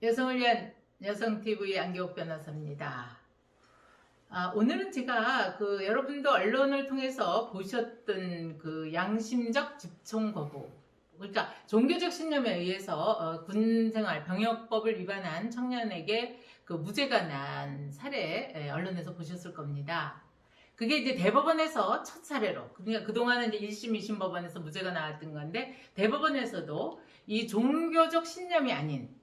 여성을 위한 여성TV 안기옥 변호사입니다. 아, 오늘은 제가 그 여러분도 언론을 통해서 보셨던 그 양심적 집총 거부, 그러니까 종교적 신념에 의해서 어, 군생활 병역법을 위반한 청년에게 그 무죄가 난 사례 에, 언론에서 보셨을 겁니다. 그게 이제 대법원에서 첫 사례로, 그러니까 그동안은 이제 1심, 2심 법원에서 무죄가 나왔던 건데, 대법원에서도 이 종교적 신념이 아닌,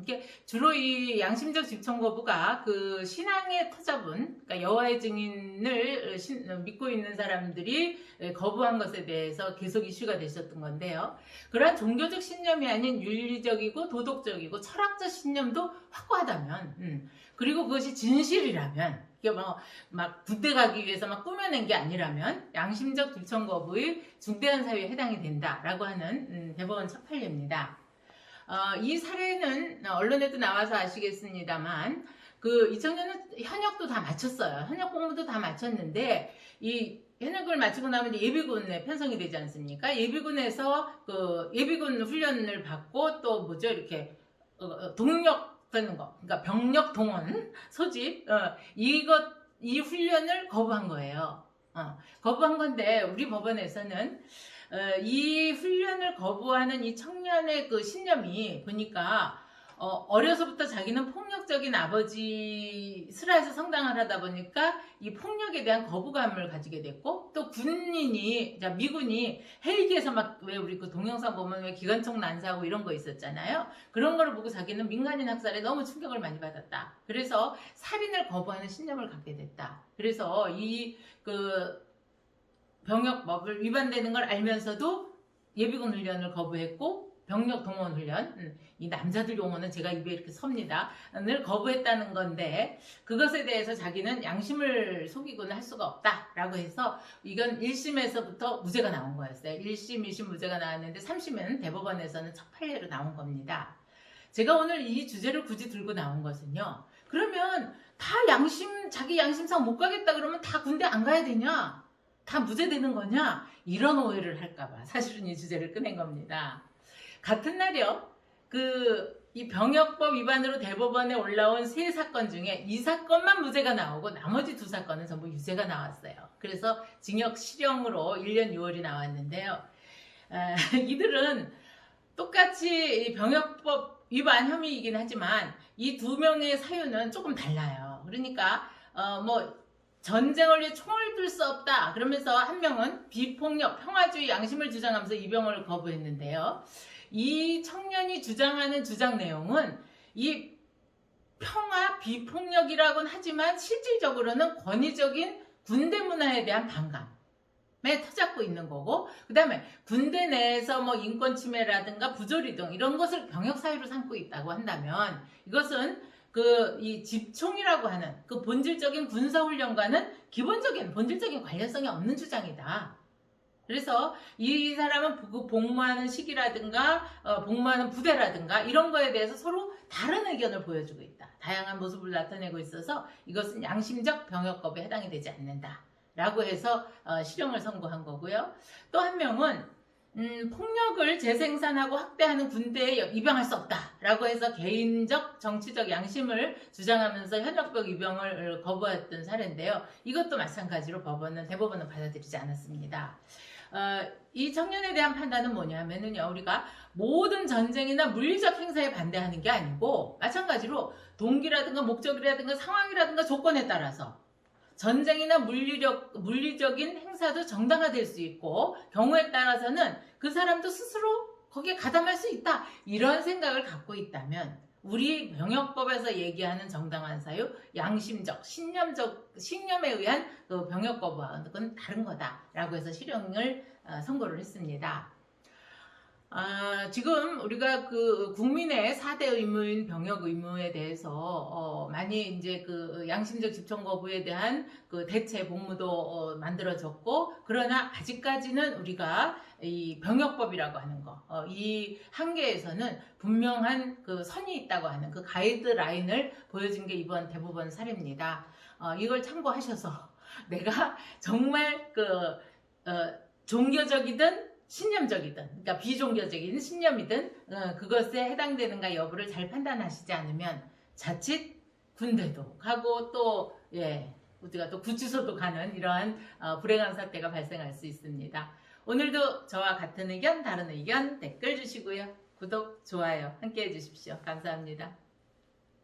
이게 주로 이 양심적 집총 거부가 그 신앙의 터잡은 그러니까 여호와의 증인을 신- 믿고 있는 사람들이 거부한 것에 대해서 계속 이슈가 되셨던 건데요. 그러한 종교적 신념이 아닌 윤리적이고 도덕적이고 철학적 신념도 확고하다면, 음, 그리고 그것이 진실이라면, 이게 뭐 막 군대 가기 위해서 막 꾸며낸 게 아니라면 양심적 집총 거부의 중대한 사유에 해당이 된다라고 하는 음, 대법원 첫 판례입니다. 어, 이 사례는 언론에도 나와서 아시겠습니다만 그 이 청년은 현역도 다 마쳤어요. 현역 공부도 다 마쳤는데 이 현역을 마치고 나면 예비군에 편성이 되지 않습니까? 예비군에서 그 예비군 훈련을 받고 또 뭐죠 이렇게 어, 어, 동력 되는 거, 그러니까 병력 동원 소집 어, 이것 이 훈련을 거부한 거예요. 어, 거부한 건데 우리 법원에서는 어, 이 훈련을 거부하는 이 청년의 그 신념이 보니까 어, 려서부터 자기는 폭력적인 아버지 슬하에서 성장을 하다 보니까 이 폭력에 대한 거부감을 가지게 됐고 또 군인이 자 미군이 헬기에서 막 왜 우리 그 동영상 보면 왜 기관총 난사하고 이런 거 있었잖아요. 그런 거를 보고 자기는 민간인 학살에 너무 충격을 많이 받았다. 그래서 살인을 거부하는 신념을 갖게 됐다. 그래서 이그 병역법을 위반되는 걸 알면서도 예비군 훈련을 거부했고 병력 동원 훈련 음, 이 남자들 용어는 제가 입에 이렇게 섭니다. 을 거부했다는 건데 그것에 대해서 자기는 양심을 속이고는 할 수가 없다라고 해서 이건 1심에서부터 무죄가 나온 거였어요. 1심, 2심 무죄가 나왔는데 3심은 대법원에서는 첫 판례로 나온 겁니다. 제가 오늘 이 주제를 굳이 들고 나온 것은요. 그러면 다 양심 자기 양심상 못 가겠다 그러면 다 군대 안 가야 되냐? 다 무죄되는 거냐? 이런 오해를 할까봐 사실은 이 주제를 꺼낸 겁니다. 같은 날이요. 그, 이 병역법 위반으로 대법원에 올라온 세 사건 중에 이 사건만 무죄가 나오고 나머지 두 사건은 전부 유죄가 나왔어요. 그래서 징역 실형으로 1년 6월이 나왔는데요. 아, 이들은 똑같이 이 병역법 위반 혐의이긴 하지만 이 두 명의 사유는 조금 달라요. 그러니까, 어, 뭐, 전쟁을 위해 총을 들 수 없다. 그러면서 한 명은 비폭력, 평화주의 양심을 주장하면서 입영을 거부했는데요. 이 청년이 주장하는 주장 내용은 이 평화, 비폭력이라고는 하지만 실질적으로는 권위적인 군대 문화에 대한 반감 에 터잡고 있는 거고, 그 다음에 군대 내에서 뭐 인권 침해라든가 부조리 등 이런 것을 병역 사유로 삼고 있다고 한다면 이것은 그 이 집총이라고 하는 그 본질적인 군사 훈련과는 기본적인 본질적인 관련성이 없는 주장이다. 그래서 이 사람은 그 복무하는 시기라든가 어, 복무하는 부대라든가 이런 거에 대해서 서로 다른 의견을 보여주고 있다. 다양한 모습을 나타내고 있어서 이것은 양심적 병역법에 해당이 되지 않는다. 라고 해서 어, 실형을 선고한 거고요. 또 한 명은 음, 폭력을 재생산하고 확대하는 군대에 입양할 수 없다라고 해서 개인적 정치적 양심을 주장하면서 현역병 입양을 거부했던 사례인데요. 이것도 마찬가지로 법원은 대법원은 받아들이지 않았습니다. 어, 이 청년에 대한 판단은 뭐냐면은요, 우리가 모든 전쟁이나 물리적 행사에 반대하는 게 아니고, 마찬가지로 동기라든가 목적이라든가 상황이라든가 조건에 따라서 전쟁이나 물리적, 물리적인 행사도 정당화될 수 있고, 경우에 따라서는 그 사람도 스스로 거기에 가담할 수 있다. 이런 생각을 갖고 있다면, 우리 병역법에서 얘기하는 정당한 사유, 양심적, 신념적, 신념에 의한 그 병역 거부와는 다른 거다라고 해서 실형을 어, 선고를 했습니다. 아, 지금 우리가 그 국민의 4대 의무인 병역 의무에 대해서 어, 많이 이제 그 양심적 집총 거부에 대한 그 대체 복무도 어, 만들어졌고 그러나 아직까지는 우리가 이 병역법이라고 하는 거, 어, 이 한계에서는 분명한 그 선이 있다고 하는 그 가이드라인을 보여준 게 이번 대법원 사례입니다. 어, 이걸 참고하셔서 내가 정말 그 어, 종교적이든 신념적이든, 그러니까 비종교적인 신념이든 어, 그것에 해당되는가 여부를 잘 판단하시지 않으면 자칫 군대도 가고 또 예, 우리가 또 구치소도 가는 이러한 어, 불행한 사태가 발생할 수 있습니다. 오늘도 저와 같은 의견, 다른 의견 댓글 주시고요. 구독, 좋아요 함께 해주십시오. 감사합니다.